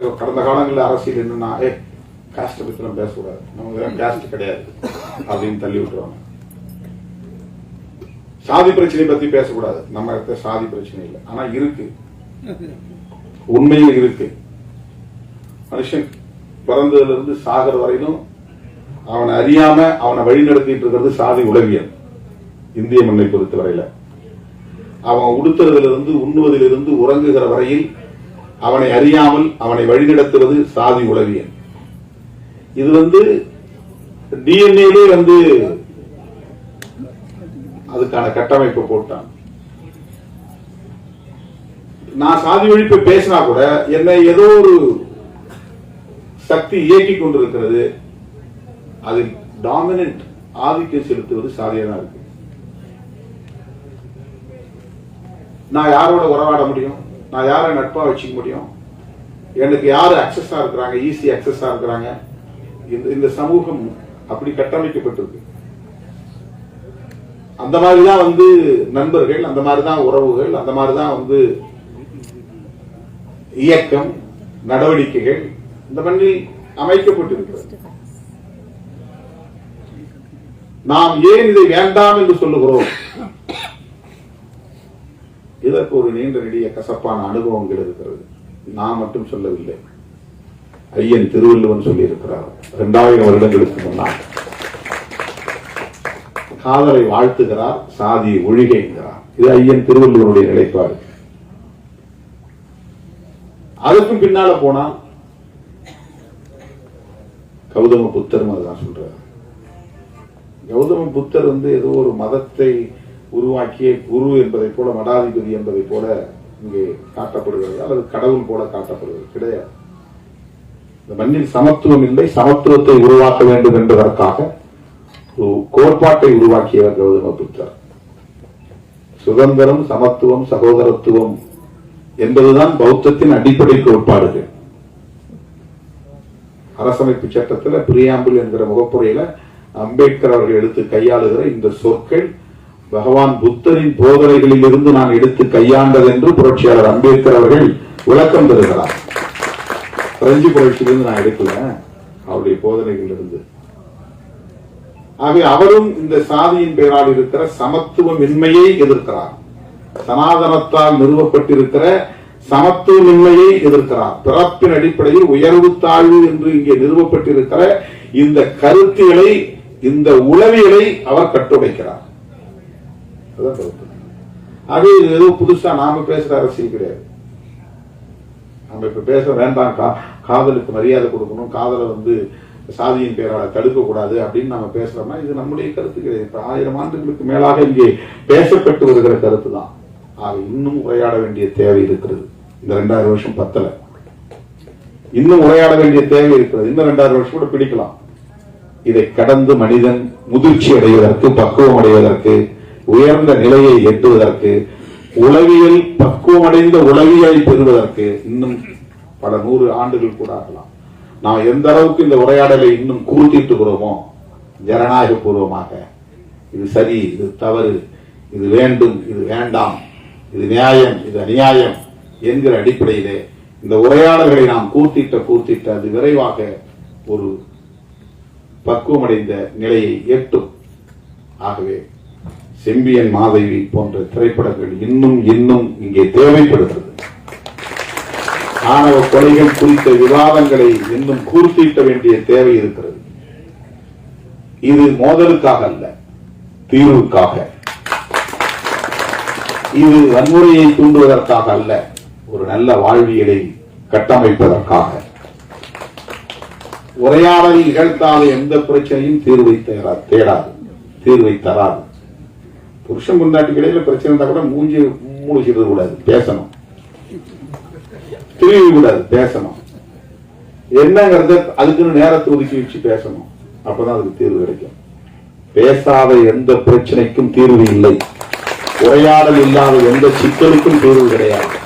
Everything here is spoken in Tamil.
கடந்த காலங்களில் அரசியல் என்னன்னா ஏ காஸ்ட் பத்தி நம்ம பேசக்கூடாது. நமக்கு காஸ்ட் கிடையாது. அப்படின்னு தள்ளி விட்டுருவாங்க. சாதி பிரச்சனை பத்தி பேசக்கூடாது. நம்ம இடத்த சாதி பிரச்சனை இல்லை. ஆனா இருக்கு. உண்மையில் இருக்கு. மனுஷன் பிறந்ததுல இருந்து சாகர் வரையிலும் அவனை அறியாம அவனை வழி நடத்திட்டு இருக்கிறது சாதி உளவியல். இந்திய மண்ணை பொறுத்தவரையில. அவன் உடுத்துறதுல இருந்து உண்ணுவதிலிருந்து உறங்குகிற வரையில் அவனை அறியாமல் அவனை வழிநடத்துவது சாதி உளவியல் இது வந்து டிஎன்ஏலே வந்து அதுக்கான கட்டமைப்பு போட்டான். நான் சாதி ஒழிப்பு பேசினா கூட என்னை ஏதோ ஒரு சக்தி இயக்கி கொண்டிருக்கிறது. அதில் டாமினன்ட் ஆதிக்கம் செலுத்துவது சாதியா தான் இருக்கு. நான் யாரோட உறவாட முடியும்? நான் யாரை நட்பா வச்சுக்க முடியும்? எனக்கு யார் அக்சஸா இருக்கிறாங்க? ஈஸி அக்சஸா இருக்கிறாங்க? இந்த இந்த சமூகம் அப்படி கட்டமைக்கப்பட்டிருக்கு. அந்த மாதிரி தான் வந்து நண்பர்கள் அந்த மாதிரி தான் உறவுகள் அந்த மாதிரி தான் வந்து இயக்கம் நடவடிக்கைகள் இந்த மண்ணில் அமைக்கப்பட்டிருக்கிறது. நாம் ஏன் இதை வேண்டாம் என்று சொல்லுகிறோம்? இதற்கு ஒரு நீண்ட நெடிய கசப்பான அனுபவங்கள் இருக்கிறது நான் மட்டும் சொல்லவில்லை. ஐயன் திருவள்ளுவன் சொல்லியிருக்கிறார். இரண்டாயிரம் வருடங்களுக்கு முன்னால். காதலை வாழ்த்துகிறார் சாதி ஒழிகைங்கிறார் இது ஐயன் திருவள்ளுவருடைய நிலைப்பாடு. அதுக்கும் பின்னால போனால் கௌதம புத்தரும் அதுதான் சொல்றாரு. கௌதம புத்தர் வந்து ஏதோ ஒரு மதத்தை உருவாக்கிய குரு என்பதை போல மடாதிபதி என்பதை போல இங்கே காட்டப்படுகிறது. அல்லது கடவுள் போல காட்டப்படுகிறது. கிடையாது. இந்த மண்ணில் சமத்துவம் இல்லை. சமத்துவத்தை உருவாக்க வேண்டும் என்பதற்காக கோட்பாட்டை உருவாக்கியவர் கௌதம புத்தர். சுதந்திரம் சமத்துவம் சகோதரத்துவம் என்பதுதான் பௌத்தத்தின் அடிப்படை கோட்பாடுகள். அரசமைப்பு சட்டத்தில் பிரியாம்பிள் என்கிற முகப்புறையில அம்பேத்கர் அவர்கள் எடுத்து கையாளுகிற இந்த சொற்கள் பகவான் புத்தரின் போதனைகளில் இருந்து நான் எடுத்து கையாண்டது என்று புரட்சியாளர் அம்பேத்கர் அவர்கள் விளக்கம் தருகிறார். பிரெஞ்சு புரட்சியிலிருந்து நான் எடுக்கல அவருடைய போதனைகள் இருந்து ஆகவே அவரும் இந்த சாதியின் பெயரால் இருக்கிற சமத்துவமின்மையை எதிர்க்கிறார். சனாதனத்தால் நிறுவப்பட்டிருக்கிற சமத்துவமின்மையை எதிர்க்கிறார். பிறப்பின் அடிப்படையில் உயர்வு தாழ்வு என்று இங்கே நிறுவப்பட்டிருக்கிற இந்த கருத்தியலை இந்த உளவியலை அவர் கட்டுடைக்கிறார் அதுதான் கருத்து ஆகவே இது ஏதோ புதுசா நாம பேசுற அரசியல் கிடையாது. நம்ம இப்ப பேச வேண்டாம். கா- காதலுக்கு மரியாதை கொடுக்கணும். காதலை வந்து சாதியின் பேரால் தடுக்கக்கூடாது அப்படின்னு நம்ம பேசுறோம்னா இது நம்முடைய கருத்து கிடையாது. இப்ப ஆயிரம் ஆண்டுகளுக்கு மேலாக இங்கே பேசப்பட்டு வருகிற கருத்து தான். ஆக இன்னும் உரையாட வேண்டிய தேவை இருக்கிறது. இந்த ரெண்டாயிரம் வருஷம் பத்தல. இன்னும் உரையாட வேண்டிய தேவை இருக்கிறது. இன்னும் ரெண்டாயிரம் வருஷம் கூட பிடிக்கலாம். இதை கடந்து மனிதன் முதிர்ச்சி அடைவதற்கு பக்குவம் அடைவதற்கு உயர்ந்த நிலையை எட்டுவதற்கு உளவியல் பக்குவமடைந்த உளவியலை பெறுவதற்கு இன்னும் பல நூறு ஆண்டுகள் கூட ஆகலாம். நாம் எந்த அளவுக்கு இந்த உரையாடலை இன்னும் கூர்த்திட்டுகிறோமோ ஜனநாயக பூர்வமாக இது சரி இது தவறு இது வேண்டும் இது வேண்டாம் இது நியாயம் இது அநியாயம் என்கிற அடிப்படையிலே இந்த உரையாடல்களை நாம் கூர்த்திட்ட கூர்த்திட்ட அது விரைவாக ஒரு பக்குவமடைந்த நிலையை எட்டும். ஆகவே செம்பியன் மாதவி போன்ற திரைப்படங்கள் இன்னும் இன்னும் இங்கே தேவைப்படுகிறது. ஆணவ கொலைகள் குறித்த விவாதங்களை இன்னும் கூர்த்தீட்ட வேண்டிய தேவை இருக்கிறது. இது மோதலுக்காக அல்ல தீர்வுக்காக. இது வன்முறையை தூண்டுவதற்காக அல்ல ஒரு நல்ல வாழ்வியலை கட்டமைப்பதற்காக. உரையாடல் நிகழ்த்தாத எந்த பிரச்சனையும் தீர்வை தேடாது தீர்வை தராது. புருஷன் பொண்டாட்டி இடையில பிரச்சனை இருந்தா கூட மூஞ்சி மூழ்கிறது கூடாது. பேசணும். திரும்பி கூடாது. பேசணும். என்னங்கிறத அதுக்குன்னு நேரத்தை ஒதுக்கி வச்சு பேசணும். அப்பதான் அதுக்கு தீர்வு கிடைக்கும். பேசாத எந்த பிரச்சனைக்கும் தீர்வு இல்லை. உரையாடல் இல்லாத எந்த சிக்கலுக்கும் தீர்வு கிடையாது.